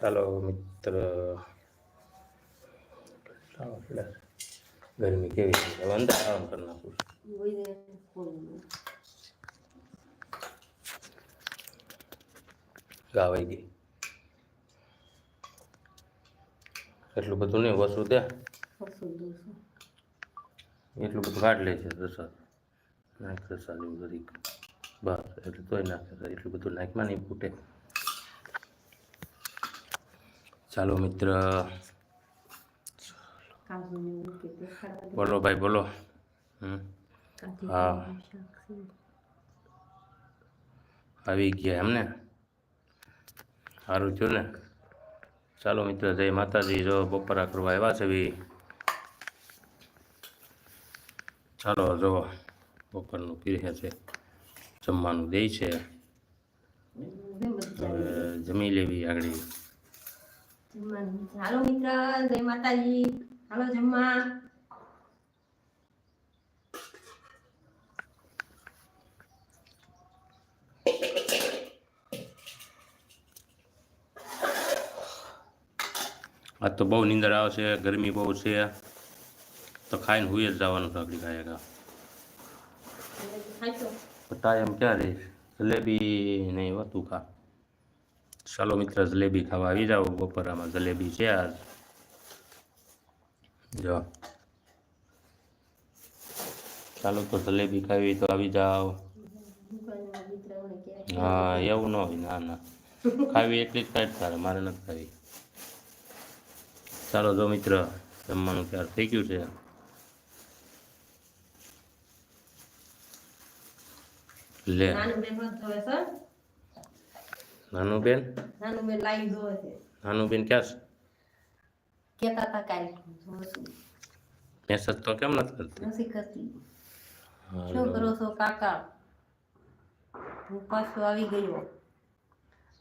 ચાલો મિત્ર ગરમી કેવી છે અંદર આરામ કરી નાખું ગાવાઈ ગઈ એટલું બધું નહીં વસું ત્યાં એટલું બધું કાઢ લે છે રસાદ નાખ રસાદ એવું બધી બસ એટલે તોય નાખે એટલું બધું નાખમાં નહીં ફૂટે ચાલો મિત્ર. બોલો ભાઈ, બોલો. હા. આવી ગયા એમને સારું થયું ને? ચાલો મિત્ર, જય માતાજી. જો બપોરા કરવા આવ્યા છે ભાઈ ચાલો, જો બપોરનું પીરે છે. જમવાનું દે છે. જમી લેવી આગળ. હાલો મિત્ર જય માતાજી. હાલો જમવા. આજ તો બહુ નીંદર આવશે ગરમી બહુ છે. તો ખાઈને હુઈ જ જવાનું આગળ ખાય ખાઈશો ટાઈમ ક્યાં રહીશ જલેબી નહીં હોતું ખા ચાલો મિત્ર, જલેબી ખાવા આવી જાઓ. બપોરામાં જલેબી છે આજ. જો. ચાલો તો જલેબી ખાવી તો આવી જાઓ. હા, એવું ન હોય, ના ના. ખાવી એટલી જ કાંઈ તારે, મારે નથી ખાવી. ચાલો જો મિત્ર, જમવાનું ત્યાર થઈ ગયું છે. લે. નાનું બેન? હોત જોવે નાનું બેન નાનું બેન લાઈવ જોવે છે. નાનું બેન ક્યાં છે? કેતા હતા કાલ. મેસેજ તો કેમ નથી કરતી? નથી કરતી. શું કરો છો કાકા? હું પાછો આવી ગયો.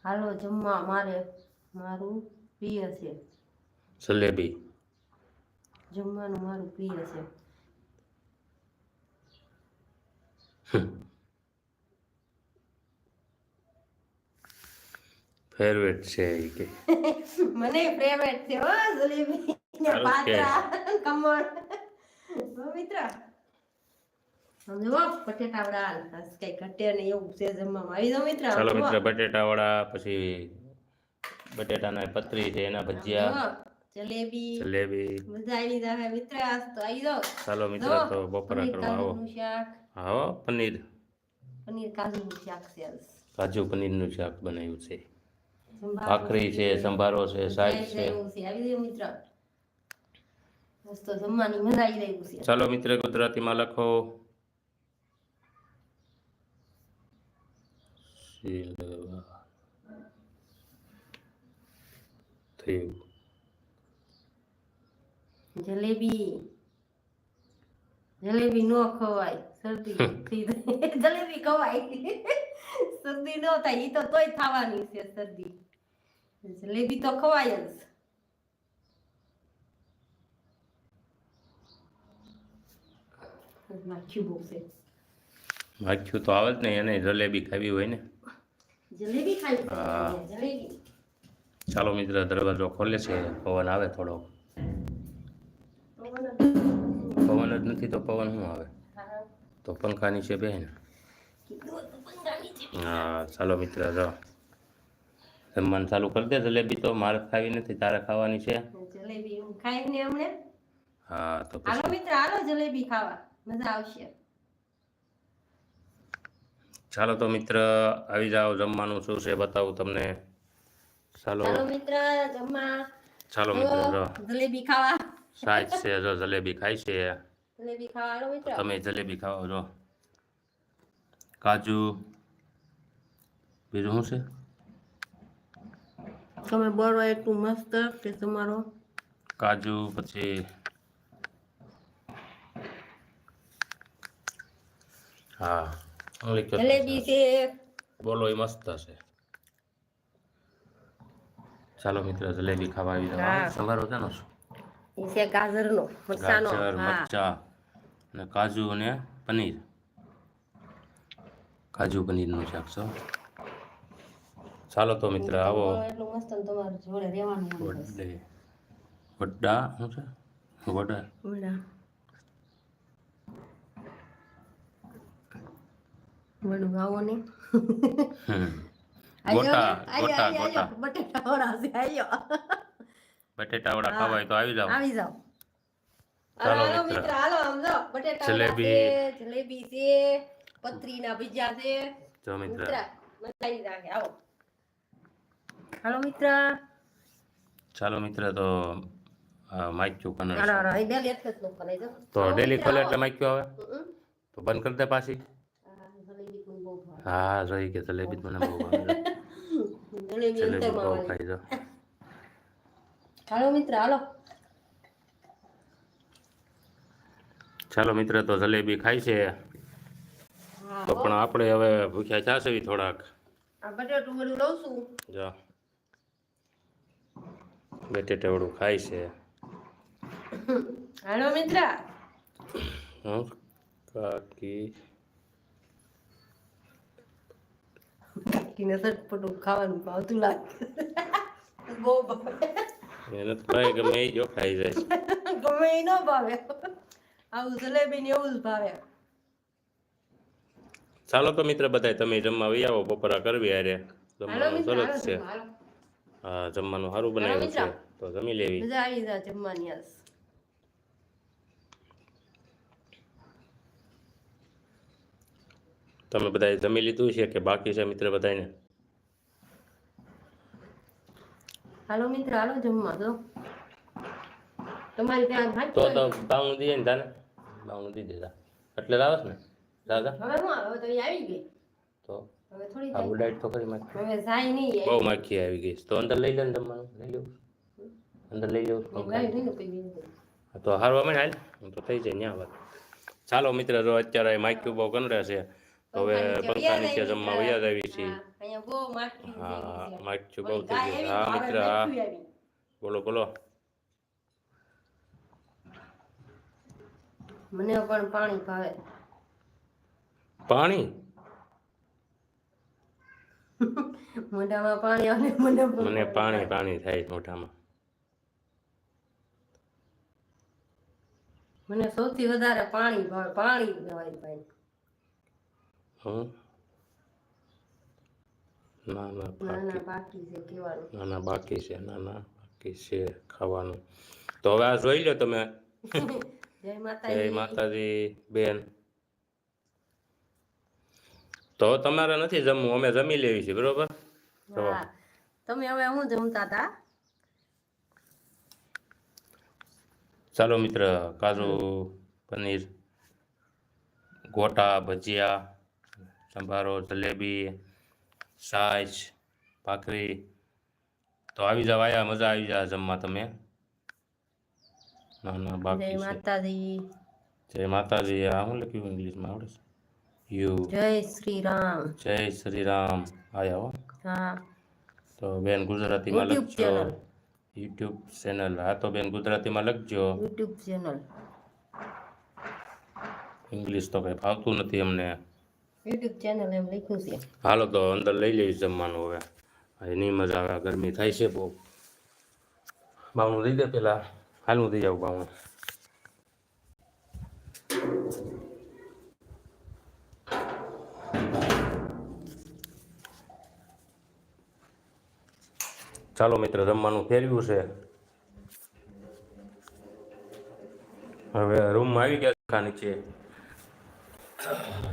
હાલો જમવા મારે મારું પ્રિય છે. જલેબી. જમવાનું મારું પ્રિય છે. ફેવરેટ છે એ કે. મને ફેવરેટ છે હો જલેબી ને પાત્રા કમળ. મિત્ર સમજો પટેટા વડા કઈ ઘટે ને એવું છે જમવામાં. આવી જાઓ મિત્ર ચાલો મિત્ર બટેટા વડા પછી બટેટાના પતરી છે એના ભજીયા. જલેબી. જલેબી. મજા આવી જાય મિત્ર આજ તો આવી જાવ ચાલો મિત્ર તો બપોરા પનીર કરવા આવો. પનીર. પનીર કાજુનું શાક છે. કાજુ પનીરનું શાક બનાવ્યું છે. ભાખરી છે સંભારો છે શાક છે ચાલો મિત્ર ગુજરાતીમાં લખો. જલેબી. જલેબી નો ખવાય. શરદી જલેબી ખવાય. શરદી ન થાય એ તો તોય થવાની છે શરદી. જલેબી તો ખવાય જ. માખ્યું તો આવે જ નહીં એને જલેબી ખાવી હોય ને. જલેબી ખાઈ જલેબી. ચાલો મિત્ર દરવાજો ખોલે છે પવન આવે થોડો. પવન જ નથી. તો પવન શું આવે? તો પંખાની છે બેન. હા ચાલો મિત્ર જો. જમવાનું ચાલુ કરી દે જલેબી તો મારે ખાવી નથી તારે ખાવાની છે? જલેબી હું ખાઈને હમણે? હા તો હાલો મિત્ર હાલો જલેબી ખાવા. મજા આવશે. ચાલો તો મિત્ર આવી જાઓ જમવાનું શું છે બતાવું તમને. ચાલો. મિત્ર જમવા. ચાલો મિત્ર જો. જલેબી ખાવા. સાચ છે જો જલેબી ખાય છે. જલેબી ખાવા મિત્ર. તમે જલેબી ખાઓ જો. કાજુ બીજું શું છે? તમે બરો એટલું મસ્ત કે તમારો? કાજુ પછી હા જલેબી છે? બોલો એ મસ્ત હશે ચાલો મિત્ર જલેબી ખાવા આવી જાઓ. હા. સંભારો છે ને? શું એ છે ગાજરનો મરચાનો. ગાજર મરચા અને કાજુ અને પનીર. કાજુ પનીરનું શાક છો? ચાલો તો મિત્ર આવો. વડે. શું છે? વડા. વડા. વડું આવો ને? ગોટા ગોટા ગોટા. બટેટા વડા છે આયો બટેટા વડા ખાવા હોય તો આવી જાવ આવી ચાલો મિત્ર. હાલો બટેટા જલેબી. જલેબી છે. પતરીના બીજા છે. જો મિત્ર. મિત્ર રાખે. આવો. હાલો મિત્ર. ચાલો મિત્ર તો માઇક ચૂક તો ડેલી ખોલે. એટલે માઇક આવે? તો બંધ કરી દે પાછી. હા જોઈ કે જલેબી મને બહુ ભાવે. જલેબી બહુ ખાઈ જો હાલો મિત્ર. હાલો. ચાલો મિત્ર તો જલેબી ખાય છે. તો પણ આપણે હવે ભૂખ્યા ચાસવી થોડાક. આ બટેટું બધું લઉં છું. જો. બટેટાવડું ખાય છે. હાલો મિત્ર? કાકી. કાકીને સટપટું ખાવાનું ભાવતું લાગે. બહુ ભાવે. એને તો ભાઈ ગમે એ જો ખાઈ જાય. ગમે એ ન ભાવે. આવું જલેબી ને એવું જ ભાવે. ચાલો તો મિત્ર બધાય તમે જમવા વહી આવો બપોરા કરવી હારે. જમવાનું સરસ છે. હા જમવાનું સારું બનાવ્યું છે. તો જમી લેવી. મજા આવી જાય જમવાની આજ તમે બધાએ જમી લીધું છે કે બાકી છે મિત્ર બધાને હાલો મિત્ર હાલો જમવા દો. તમારી ત્યાં તો તો બાવણું દઈએ ને તાને? બાવણું દી દેતા એટલે આવે ને? દાદા? હવે હું આવે? તો આવી ગઈ. તો? હવે થોડી આ ઉડાઈટ તો કરી માખી હવે જાય નહીં બહુ માખી આવી ગઈ તો અંદર લઈ લે ને જમવાનું લઈ લેવું અંદર લઈ. હા, તો હારવા મને હાલ. તો થઈ જાય ન્યા વાત ચાલો મિત્ર જો અત્યારે માખ્યું બહુ કંડે છે. હવે પંખા નીચે જમવા વયા આવી છે. હા. માખ્યું બહુ થઈ ગયું હા મિત્ર હા. બોલો બોલો. મને પણ પાણી ભાવે. પાણી? મોઢામાં પાણી આવે મોઢામાં મને પાણી પાણી થાય મોઢામાં. મને સૌથી વધારે પાણી પાણી ભાવે ભાઈ. હં ના ના ના ના બાકી છે કેવાનું ના ના બાકી છે ના ના બાકી છે ખાવાનું. તો હવે આ જોઈ લો તમે. જય માતાજી બેન. તો તમારે નથી જમવું અમે જમી લેવી છે બરોબર? તમે હવે હું જમતા હતા? ચાલો મિત્ર કાજુ પનીર ગોટા ભજીયા સંભારો જલેબી સાજ ભાખરી. તો આવી જાવ આયા મજા આવી જાય જમવા તમે. ના ના બાકી જય માતાજી. જય માતાજી. આ હું લખ્યું ઇંગ્લિશમાં આવડે છે? યુ. જય શ્રી રામ. જય શ્રી રામ. આયા હો. હા. તો બેન ગુજરાતીમાં લખજો. યુટ્યુબ ચેનલ હા તો બેન ગુજરાતીમાં લખજો. યુટ્યુબ ચેનલ ઇંગ્લિશ તો કઈ ફાવતું નથી અમને. યુટ્યુબ ચેનલ એમ લખ્યું છે. હાલો તો અંદર લઈ લઈશ જમવાનું હવે. એની મજા આવે ગરમી થાય છે બહુ. બાવણું લઈ દે પેલા. હાલનું દઈ જાઉં બાવણું. ચાલો મિત્ર જમવાનું ફેરવ્યું છે. હવે રૂમમાં આવી ગયા ખાની નીચે.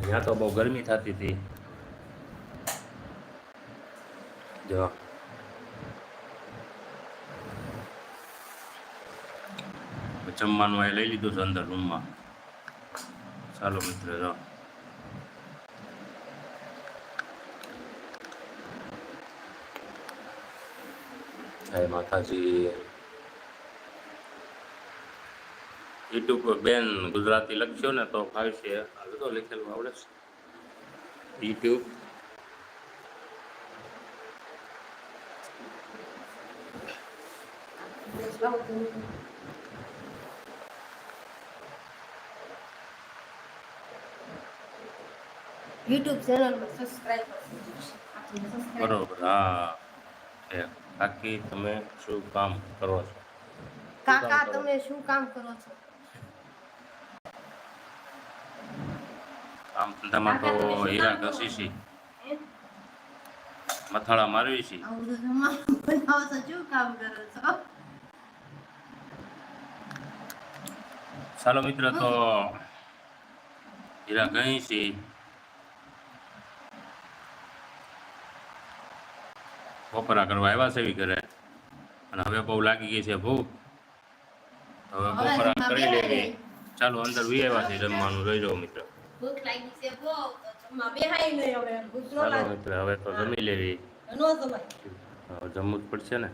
ત્યાં તો બહુ ગરમી થતી હતી. જો. જમવાનું એ લઈ લીધું છે અંદર રૂમમાં ચાલો મિત્ર, જો. જય માતાજી. યુટ્યુબ પર બેન ગુજરાતી લખ્યો ને તો ફાવશે. હવે તો લખેલું આવડે છે. યુટ્યુબ. યુટ્યુબ ચેનલ સબસ્ક્રાઇબ બરોબર હા કાકી તમે શું કામ કરો છો? કાકા તમે શું કામ કરો છો? કામ ધંધામાં તો હીરા ઘસી છે? મથાળા મારવી છો. ચાલો મિત્ર તો હીરા ગઈ છી બપોરા કરવા આવ્યા છે એવી ઘરે. અને હવે બહુ લાગી ગઈ છે ભૂખ. હવે બપોરા કરી લેવી. ચાલો અંદર વી આવ્યા છે જમવાનું. રહી જાઓ મિત્ર. ભૂખ લાગી છે બહુ તો બેહાય નહીં હવે. ભૂખ ન ચાલો મિત્ર હવે તો જમી લેવી. હવે જમવું જ પડશે ને?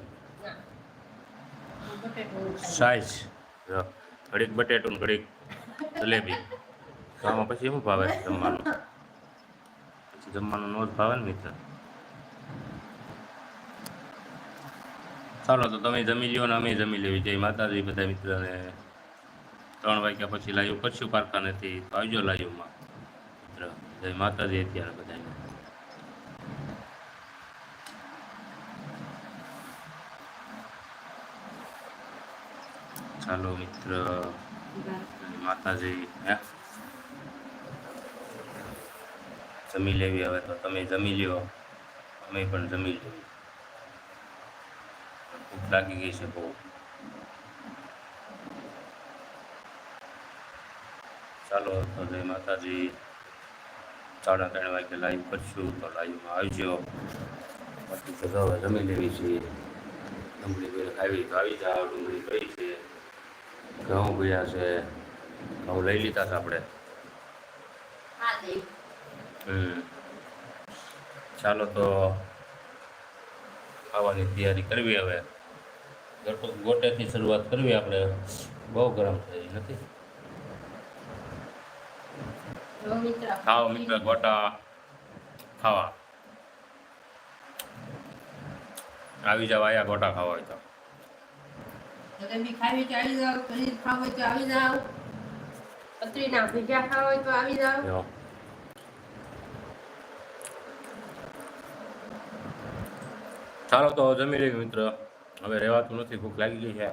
સાઈઝ. ઘડીક બટેટું ઘડીક જલેબી. તો આમાં પછી શું ભાવે જમવાનું? પછી જમવાનું નો જ ભાવે ને મિત્ર? ચાલો, તો તમે જમી લ્યો ને અમે જમી લેવી. જય માતાજી બધા મિત્રને. ત્રણ વાગ્યા પછી લાઈવ કરશું કારખાનેથી તો આવજો લાઈવમાં. મિત્ર, જય માતાજી અત્યારે બધાને ચાલો, મિત્ર. માતાજી. હે? જમી લેવી હવે તો. તમે જમી લ્યો. અમે પણ જમી લેવી ભૂખ લાગી ગઈ છે બહુ ચાલો તો જય માતાજી સાડા ત્રણ વાગે લાઈવ કરશું તો લાઈવમાં આવજો બાકી તો હવે જમી લેવી છે ડુંગળી ભાઈ ખાવી તો આવી જાઓ ડુંગળી ભાઈ છે ઘઉં ગયા છે ઘઉં લઈ લીધા છે આપણે હમ ચાલો તો ખાવાની તૈયારી કરવી હવે ગોટેથી શરૂઆત કરવી આપણે. બહુ ગરમ થઈ નથી? ખાઓ મિત્ર ગોટા. ખાવા. આવી જાવ આયા ગોટા ખાવા હોય તો. પતરીના ખાવા હોય આવી જાવ ચાલો તો જમી લેવી મિત્ર. હવે રહેવાતું નથી ભૂખ લાગી ગઈ છે.